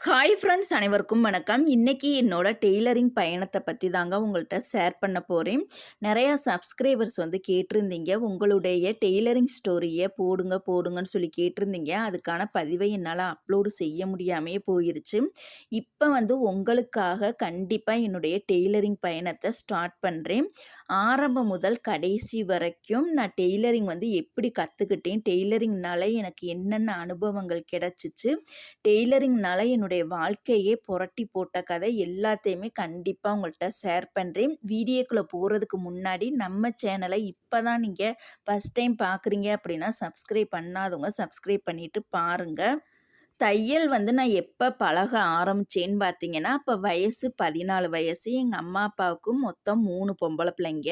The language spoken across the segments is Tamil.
ஹாய் ஃப்ரெண்ட்ஸ் அனைவருக்கும் வணக்கம். இன்றைக்கி என்னோட டெய்லரிங் பயணத்தை பற்றி தாங்க உங்கள்கிட்ட ஷேர் பண்ண போகிறேன் நிறையா சப்ஸ்கிரைபர்ஸ் வந்து கேட்டிருந்தீங்க. உங்களுடைய டெய்லரிங் ஸ்டோரியை போடுங்க போடுங்கன்னு சொல்லி கேட்டிருந்தீங்க. அதுக்கான பதிவை என்னால் அப்லோடு செய்ய முடியாமே போயிருச்சு. இப்போ வந்து உங்களுக்காக கண்டிப்பாக என்னுடைய டெய்லரிங் பயணத்தை ஸ்டார்ட் பண்ணுறேன் ஆரம்பம் முதல் கடைசி வரைக்கும் நான் டெய்லரிங் வந்து எப்படி கற்றுக்கிட்டேன் டெய்லரிங்னால எனக்கு என்னென்ன அனுபவங்கள் கிடச்சிச்சு? டெய்லரிங்னால என்னுடைய வாழ்க்கையே புரட்டி போட்ட கதை எல்லாத்தையுமே கண்டிப்பாக உங்கள்கிட்ட ஷேர் பண்ணுறேன் வீடியோக்குள்ளே போகிறதுக்கு முன்னாடி நம்ம சேனலை இப்போ தான் நீங்கள் ஃபஸ்ட் டைம் பார்க்குறீங்க அப்படின்னா சப்ஸ்கிரைப் பண்ணாதவங்க சப்ஸ்கிரைப் பண்ணிவிட்டு பாருங்கள் தையல் வந்து நான் எப்போ பழக ஆரம்பித்தேன்னு பார்த்தீங்கன்னா, அப்போ வயசு 14 வயசு. எங்கள் அம்மா, அப்பாவுக்கும் மொத்தம் மூணு பொம்பளை பிள்ளைங்க.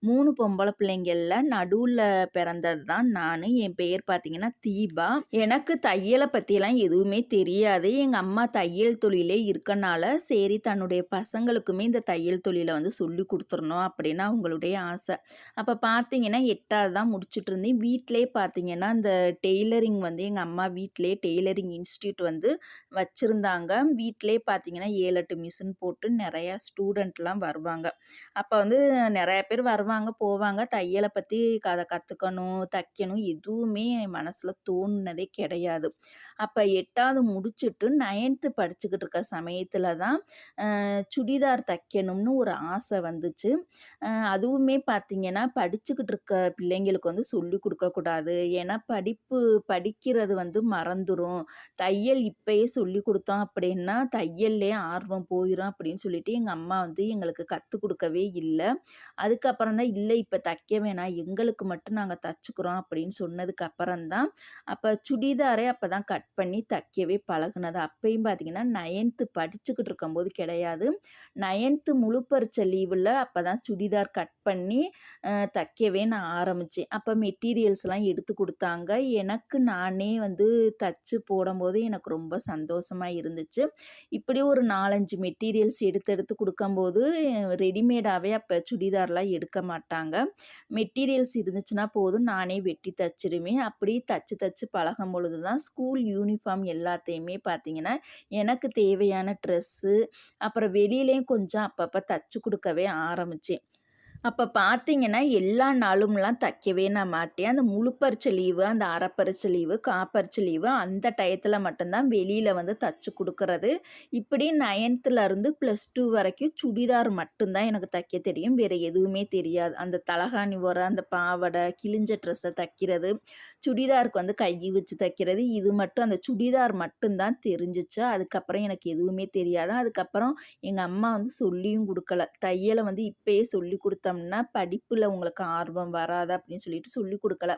மூணு பொம்பளை பிள்ளைங்கள்ல நடுவில் பிறந்தது தான் நான் என் பெயர் பார்த்தீங்கன்னா தீபா. எனக்கு தையலை பற்றிலாம் எதுவுமே தெரியாது. எங்கள் அம்மா தையல் தொழிலே இருக்கனால, சரி தன்னுடைய பசங்களுக்குமே இந்த தையல் தொழிலை வந்து சொல்லி கொடுத்துடணும் அப்படின்னு அவங்களுடைய ஆசை. அப்போ பார்த்தீங்கன்னா எட்டாவது தான் முடிச்சுட்டுருந்தேன். வீட்டிலே பார்த்தீங்கன்னா, இந்த டெய்லரிங் வந்து எங்கள் அம்மா வீட்டிலே டெய்லரிங் இன்ஸ்டியூட் வந்து வச்சுருந்தாங்க வீட்டிலே பார்த்தீங்கன்னா 7, 8 மிஷின் போட்டு நிறையா ஸ்டூடெண்ட்லாம் வருவாங்க. அப்போ வந்து நிறையா பேர் வருவாங்க, போவாங்க. தையலை பற்றி கதை கற்றுக்கணும் தைக்கணும் எதுவுமே என் மனசில் தோணுனதே கிடையாது. அப்போ எட்டாவது முடிச்சுட்டு நைன்த்து படிச்சுக்கிட்டு இருக்க சமயத்தில் தான் சுடிதார் தைக்கணும்னு ஒரு ஆசை வந்துச்சு. அதுவுமே பார்த்தீங்கன்னா, படிச்சுக்கிட்டு இருக்க பிள்ளைங்களுக்கு வந்து சொல்லிக் கொடுக்கக்கூடாது ஏன்னா படிப்பு படிக்கிறது வந்து மறந்துடும் தையல் இப்பயே சொல்லி கொடுத்தோம் அப்படின்னா, தையல்லே ஆர்வம் போயிடும் அப்படின்னு சொல்லிட்டு எங்கள் அம்மா வந்து எங்களுக்கு கற்றுக் கொடுக்கவே இல்லை அதுக்கப்புறம் தான், இல்லை இப்போ தைக்க வேணாம். எங்களுக்கு மட்டும் நாங்கள் தச்சுக்கிறோம்" அப்படின்னு சொன்னதுக்கு அப்புறம் தான், அப்போ சுடிதாரே அப்போ தான் கட் பண்ணி தைக்கவே பழகுனது. அப்பயும் பார்த்தீங்கன்னா நைன்த்து படிச்சுக்கிட்டு இருக்கும்போது கிடையாது. நைன்த்து முழு பறிச்ச லீவில் அப்போ தான் சுடிதார் கட் பண்ணி தைக்கவே நான் ஆரம்பித்தேன் அப்போ மெட்டீரியல்ஸ்லாம் எடுத்து கொடுத்தாங்க எனக்கு நானே வந்து தச்சு கொடுக்கும்போது எனக்கு ரொம்ப சந்தோஷமா இருந்துச்சு. இப்படி ஒரு 4, 5 மெட்டீரியல்ஸ் எடுத்து எடுத்து கொடுக்கும்போது ரெடிமேடாகவே அப்போ சுடிதார்லாம் எடுக்க மாட்டாங்க. மெட்டீரியல்ஸ் இருந்துச்சுன்னா போதும், நானே வெட்டி தச்சுருவேன். அப்படி தச்சு தச்சு பழகும் பொழுது தான் ஸ்கூல் யூனிஃபார்ம் எல்லாத்தையுமே பார்த்தீங்கன்னா, எனக்கு தேவையான ட்ரெஸ்ஸு, அப்புறம் வெளியிலேயும் கொஞ்சம் அப்பப்போ தச்சு கொடுக்கவே ஆரம்பிச்சேன். அப்போ பார்த்தீங்கன்னா, எல்லா நாளும்லாம் தைக்கவே நான் மாட்டேன். அந்த முழுப்பறிச்ச லீவு, அந்த அரை லீவு, கா லீவு அந்த டயத்தில் மட்டும்தான் வெளியில் வந்து தச்சு கொடுக்கறது இப்படி 9த்லருந்து +2 வரைக்கும் சுடிதார் மட்டும் தான் எனக்கு தைக்க தெரியும். வேறு எதுவுமே தெரியாது. அந்த தலகாணி உரம் அந்த பாவாடை, கிழிஞ்ச ட்ரெஸ்ஸை தைக்கிறது, சுடிதாருக்கு வந்து கை வச்சு தைக்கிறது, இது மட்டும் அந்த சுடிதார் மட்டும் தான் அதுக்கப்புறம் எனக்கு எதுவுமே தெரியாது. அதுக்கப்புறம் எங்கள் அம்மா வந்து சொல்லியும் கொடுக்கல தையலை வந்து இப்பயே சொல்லிக் குடுத்தோம்னா, படிப்பில் உங்களுக்கு ஆர்வம் வராது அப்படின்னு சொல்லிட்டு சொல்லிக் கொடுக்கல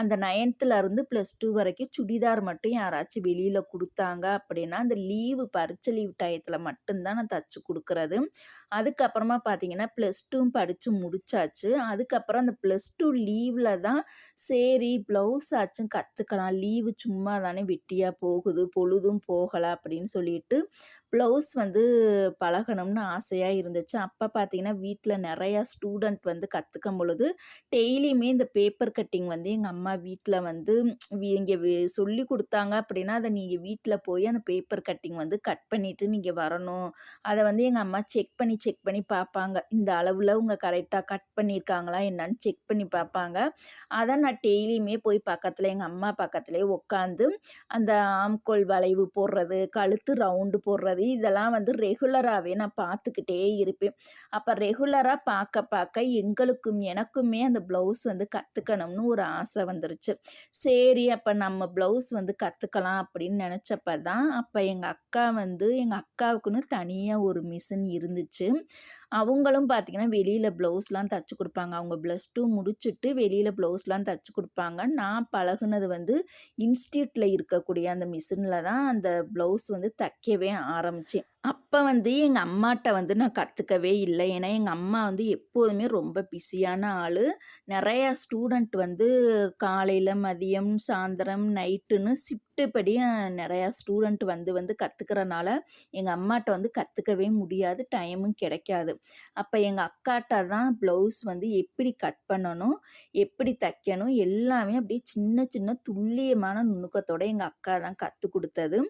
அந்த 9த்லருந்து +2 வரைக்கும் சுடிதார் மட்டும் யாராச்சும் வெளியில் கொடுத்தாங்க அப்படின்னா, அந்த லீவு பரீட்சை லீவ் டயத்தில் மட்டும்தான் நான் தச்சு கொடுக்குறது அதுக்கப்புறமா பார்த்தீங்கன்னா, ப்ளஸ் டூ படித்து முடிச்சாச்சு. அதுக்கப்புறம் அந்த ப்ளஸ் டூ லீவில் தான், சரி ப்ளவுஸ் ஆச்சும் கற்றுக்கலாம் லீவு சும்மா தானே வெட்டியாக போகுது, பொழுதும் போகலை அப்படின்னு சொல்லிட்டு, ப்ளவுஸ் வந்து பழகணும்னு ஆசையாக இருந்துச்சு. அப்போ பார்த்தீங்கன்னா, வீட்டில் நிறையா ஸ்டூடெண்ட் வந்து கற்றுக்கும் பொழுது, டெய்லியுமே இந்த பேப்பர் கட்டிங் வந்து எங்கள் அம்மா வீட்டில் வந்து இங்கே சொல்லி கொடுத்தாங்க அப்படின்னா, அதை நீங்கள் வீட்டில் போய் அந்த பேப்பர் கட்டிங் வந்து கட் பண்ணிவிட்டு நீங்கள் வரணும். அதை வந்து எங்கள் அம்மா செக் பண்ணி செக் பண்ணி பார்ப்பாங்க. இந்த அளவில் அவங்க கரெக்டாக கட் பண்ணியிருக்காங்களா என்னன்னு செக் பண்ணி பார்ப்பாங்க. அதை நான் டெய்லியுமே போய் பக்கத்தில் எங்கள் அம்மா பக்கத்துலேயே உட்காந்து, அந்த ஆம்கோல் வளைவு போடுறது, கழுத்து ரவுண்டு போடுறது, இதெல்லாம் வந்து ரெகுலராகவே நான் பார்த்துக்கிட்டே இருப்பேன். அப்போ ரெகுலராக பார்க்க பார்க்க எங்களுக்கும் எனக்குமே அந்த ப்ளவுஸ் வந்து கற்றுக்கணும்னு ஒரு ஆசை வந்துருச்சு. சரி அப்போ நம்ம ப்ளவுஸ் வந்து கற்றுக்கலாம் அப்படின்னு நினச்சப்ப தான், அப்போ எங்கள் அக்கா வந்து எங்கள் அக்காவுக்குன்னு தனியாக ஒரு மிஷின் இருந்துச்சு. அவங்களும் பார்த்தீங்கன்னா, வெளியில் ப்ளவுஸ்லாம் தைச்சி கொடுப்பாங்க. அவங்க ப்ளஸ் டூ முடிச்சுட்டு வெளியில் ப்ளவுஸ்லாம் தைச்சி கொடுப்பாங்க. நான் பழகுனது வந்து இன்ஸ்டியூட்டில் இருக்கக்கூடிய அந்த மிஷினில் தான் அந்த ப்ளவுஸ் வந்து தைக்கவே ஆரம்பித்தேன் அப்ப வந்து எங்க அம்மாட்ட வந்து நான் கத்துக்கவே இல்ல. ஏன்னா, எங்க அம்மா வந்து எப்போதுமே ரொம்ப பிஸியான ஆளு. நெறையா ஸ்டூடண்ட் வந்து காலையில, மதியம், சாயந்தரம், நைட்டுன்னு ஷிஃப்ட்டு படி அ நெறையா ஸ்டூடண்ட் வந்து வந்து கத்துக்கிறனால, எங்க அம்மாட்ட வந்து கத்துக்கவே முடியாது. டைமும் கிடைக்காது. அப்ப எங்க அக்காட்ட தான் ப்ளவுஸ் வந்து எப்படி கட் பண்ணணும், எப்படி தைக்கணும் எல்லாமே அப்படியே சின்ன சின்ன துல்லியமான நுணுக்கத்தோட எங்க அக்கா தான் கத்துக் குடுத்தது.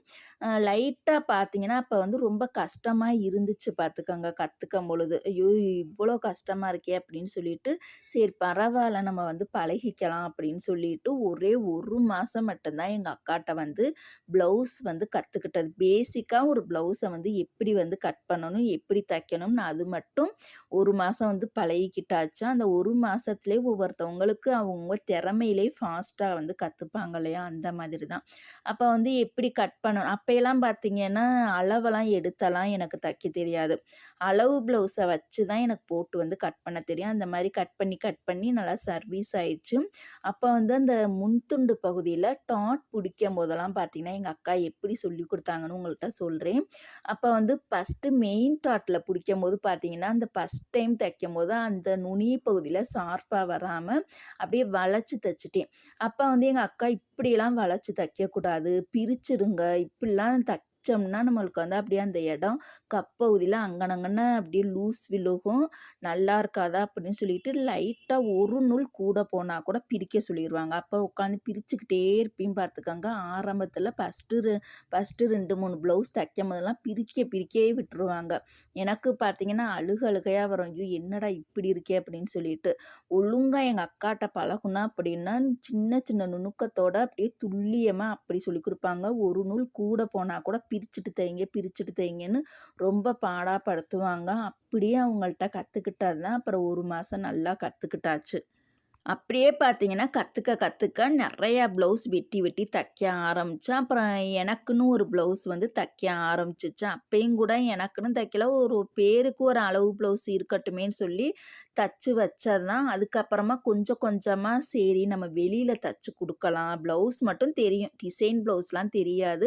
அ லைட்டா பார்த்தீங்கன்னா, அப்ப வந்து ரொம்ப கஷ்டமாக இருந்துச்சு பார்த்துக்கோங்க கற்றுக்கும் பொழுது. ஐயோ! இவ்வளோ கஷ்டமாக இருக்கே அப்படின்னு சொல்லிட்டு, சரி பரவாயில்ல நம்ம வந்து பழகிக்கலாம் அப்படின்னு சொல்லிட்டு, ஒரே ஒரு மாதம் மட்டும்தான் எங்கள் அக்காட்ட வந்து ப்ளவுஸ் வந்து கற்றுக்கிட்டது பேசிக்காக ஒரு ப்ளவுஸை வந்து எப்படி வந்து கட் பண்ணணும், எப்படி தைக்கணும்னு அது மட்டும் ஒரு மாதம் வந்து பழகிக்கிட்டாச்சு. அந்த ஒரு மாதத்துலேயே ஒவ்வொருத்தவங்களுக்கு அவங்க திறமையிலே ஃபாஸ்ட்டாக வந்து கற்றுப்பாங்க இல்லையா? அந்த மாதிரி தான். அப்போ வந்து எப்படி கட் பண்ணணும் அப்பயெல்லாம் பார்த்தீங்கன்னா, அளவெல்லாம் எடுத்தெல்லாம் எனக்கு தைக்க தெரியாது. அளவு ப்ளவுஸை வச்சு தான் எனக்கு போட்டு வந்து கட் பண்ண தெரியும். அந்த மாதிரி கட் பண்ணி, கட் பண்ணி நல்லா சர்வீஸ் ஆயிடுச்சு. அப்போ வந்து அந்த முன்துண்டு பகுதியில் டாட் பிடிக்கும் போதெல்லாம் பார்த்தீங்கன்னா, எங்கள் அக்கா எப்படி சொல்லிக் கொடுத்தாங்கன்னு உங்கள்கிட்ட சொல்கிறேன் அப்போ வந்து ஃபர்ஸ்ட்டு மெயின் டாட்டில் பிடிக்கும் போது பார்த்தீங்கன்னா, அந்த ஃபர்ஸ்ட் டைம் தைக்கும் போது அந்த நுனி பகுதியில் ஷார்ப்பாக வராமல் அப்படியே வளைச்சு தைச்சிட்டேன் அப்போ வந்து எங்கள் அக்கா இப்படியெல்லாம் வளைச்சு தைக்கக்கூடாது, பிரிச்சிருங்க இப்படிலாம் வச்சோம்னா நம்மளுக்கு வந்து அப்படியே அந்த இடம் கப்பகுதியில் அங்கனங்கன்னு அப்படியே லூஸ் விழுகும். நல்லா இருக்காதா அப்படின்னு சொல்லிட்டு லைட்டாக ஒரு நூல் கூட போனால் கூட பிரிக்க சொல்லிடுவாங்க அப்போ உட்காந்து பிரிச்சுக்கிட்டே இருப்பேன் பார்த்துக்கங்க. ஆரம்பத்தில் ஃபஸ்ட்டு ஃபஸ்ட்டு ரெண்டு மூணு ப்ளவுஸ் தைக்கும் போதெல்லாம் பிரிக்க பிரிக்கவே விட்டுருவாங்க. எனக்கு பார்த்தீங்கன்னா, அழுக அழுகையாக வரும். ஐயோ! என்னடா இப்படி இருக்கே அப்படின்னு சொல்லிட்டு. ஒழுங்காக எங்கள் அக்காட்ட பழகுனா அப்படின்னா, சின்ன சின்ன நுணுக்கத்தோட அப்படியே துல்லியமாக அப்படி சொல்லிக் கொடுப்பாங்க ஒரு நூல் கூட போனால் கூட பிரிச்சுட்டு தைங்க, பிரிச்சுட்டு தைங்கன்னு ரொம்ப பாடாப்படுத்துவாங்க அப்படியே அவங்கள்ட்ட கற்றுக்கிட்டது தான். அப்புறம் ஒரு மாதம் நல்லா கற்றுக்கிட்டாச்சு அப்படியே பார்த்தீங்கன்னா, கற்றுக்க கற்றுக்க நிறையா ப்ளவுஸ் வெட்டி வெட்டி தைக்க ஆரம்பித்தேன் அப்புறம் எனக்குன்னு ஒரு ப்ளவுஸ் வந்து தைக்க ஆரம்பிச்சிச்சேன் அப்பயும் கூட எனக்குன்னு தைக்கல. ஒரு பேருக்கு ஒரு அளவு ப்ளவுஸ் இருக்கட்டுமேன்னு சொல்லி தச்சு வச்சதான் அதுக்கப்புறமா கொஞ்சம் கொஞ்சமாக சரி நம்ம வெளியில் தச்சு கொடுக்கலாம் ப்ளவுஸ் மட்டும் தெரியும். டிசைன் ப்ளவுஸ்லாம் தெரியாது.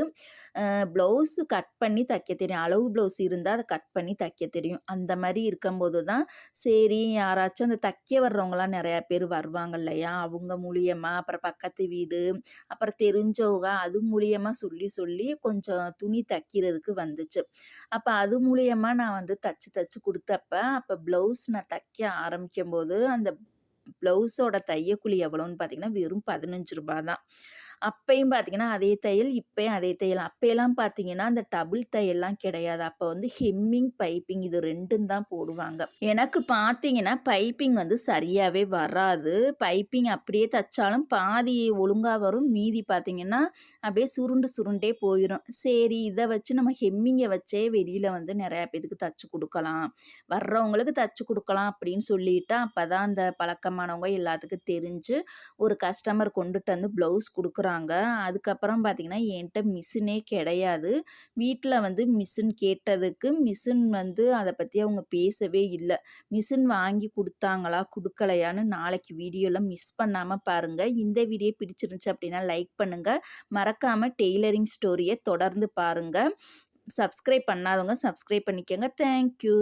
ப்ளவுஸ் கட் பண்ணி தைக்க தெரியும். அளவு ப்ளவுஸ் இருந்தால் அதை கட் பண்ணி தைக்க தெரியும். அந்த மாதிரி இருக்கும்போது தான், சரி யாராச்சும் அந்த தைக்க வர்றவங்களாம் நிறையா பேர் வருவாங்க இல்லையா? அவங்க மூலியமா, அப்புறம் பக்கத்து வீடு, அப்புறம் தெரிஞ்சவங்க அது மூலியமாக சொல்லி சொல்லி கொஞ்சம் துணி தைக்கிறதுக்கு வந்துச்சு. அப்போ அது மூலியமாக நான் வந்து தச்சு தச்சு கொடுத்தப்ப அப்போ ப்ளவுஸ் நான் தைக்க ஆரம்பிக்கும்போது, அந்த ப்ளவுஸோட தையக்கூலி எவ்வளோன்னு பார்த்தீங்கன்னா, வெறும் பதினஞ்சு ரூபாய் தான். அப்பையும் பார்த்தீங்கன்னா, அதே தையல், இப்பயும் அதே தையல். அப்போயெல்லாம் பார்த்தீங்கன்னா, அந்த டபுள் தையல்லாம் கிடையாது. அப்போ வந்து ஹெம்மிங், பைப்பிங் இது ரெண்டும் தான் போடுவாங்க. எனக்கு பார்த்தீங்கன்னா, பைப்பிங் வந்து சரியாகவே வராது. பைப்பிங் அப்படியே தைச்சாலும் பாதி ஒழுங்காக வரும். மீதி பார்த்தீங்கன்னா, அப்படியே சுருண்டு சுருண்டே போயிடும் சரி இதை வச்சு நம்ம ஹெம்மிங்கை வச்சே வெளியில் வந்து நிறையா பேத்துக்கு தச்சு கொடுக்கலாம் வர்றவங்களுக்கு தச்சு கொடுக்கலாம் அப்படின்னு சொல்லிட்டு, அப்பதான் அந்த பழக்கமானவங்க எல்லாத்துக்கும் தெரிஞ்சு, ஒரு கஸ்டமர் கொண்டுட்டு வந்து ப்ளவுஸ் போகிறாங்க அதுக்கப்புறம் பார்த்தீங்கன்னா, என்கிட்ட மிஷினே கிடையாது. வீட்டில் வந்து மிஷின் கேட்டதுக்கு, மிஷின் வந்து அதை பற்றி அவங்க பேசவே இல்லை. மிஷின் வாங்கி கொடுத்தாங்களா கொடுக்கலையான்னு நாளைக்கு வீடியோலாம் மிஸ் பண்ணாமல் பாருங்கள் இந்த வீடியோ பிடிச்சிருந்துச்சு அப்படின்னா லைக் பண்ணுங்கள் மறக்காமல் டெய்லரிங் ஸ்டோரியை தொடர்ந்து பாருங்கள் சப்ஸ்கிரைப் பண்ணாதவங்க சப்ஸ்கிரைப் பண்ணிக்கோங்க. Thank you.